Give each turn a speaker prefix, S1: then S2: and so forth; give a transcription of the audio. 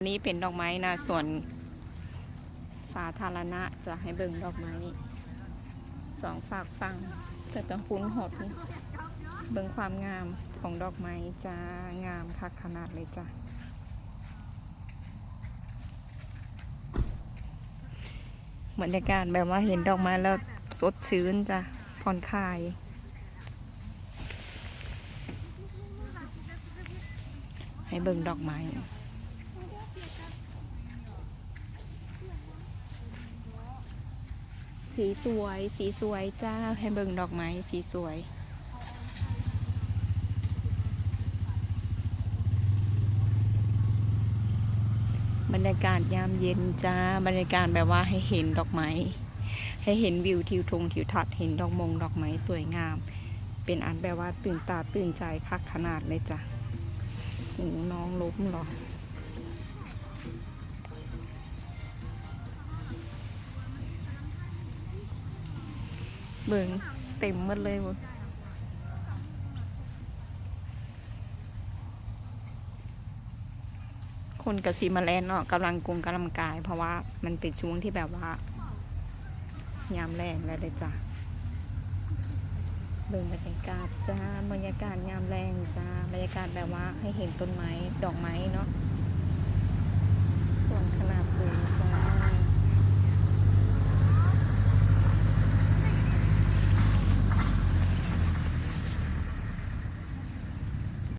S1: นี้เป็นดอกไม้นะส่วนสาธารณะจะให้เบิ่งดอกไม้สองฝากฟังแต่ต้องพุ้นหอบนี่เบิ่งความงามของดอกไม้จ้างามคักขนาดเลยจ้ะบรรยากาศแบบว่าเห็นดอกไม้แล้วสดชื่นจ้ะผ่อนคลายให้เบิ่งดอกไม้ สีสวย สีสวยจ้าให้เบิ่งดอกไม้สีสวย บรรยากาศยามเย็นจ้า บรรยากาศแบบว่าให้เห็นดอกไม้ ให้เห็นวิวทิวทงทิวทัศน์เห็นดอกมงดอกไม้สวยงาม เป็นอันแบบว่าตื่นตาตื่นใจคักขนาดเลยจ้ะหูน้องล้มหรอ เบิ่งเต็มหมดเลยบ่คนกับสีมาแลนเนาะกำลังกรุงกำลังกาย เพราะว่ามันเป็นช่วงที่แบบว่า ยามแรงแล้วเลยจ้ะเบิ่งบรรยากาศจ้าบรรยากาศยามแรงจ้าบรรยากาศแบบว่าให้เห็นต้นไม้ดอกไม้เนาะ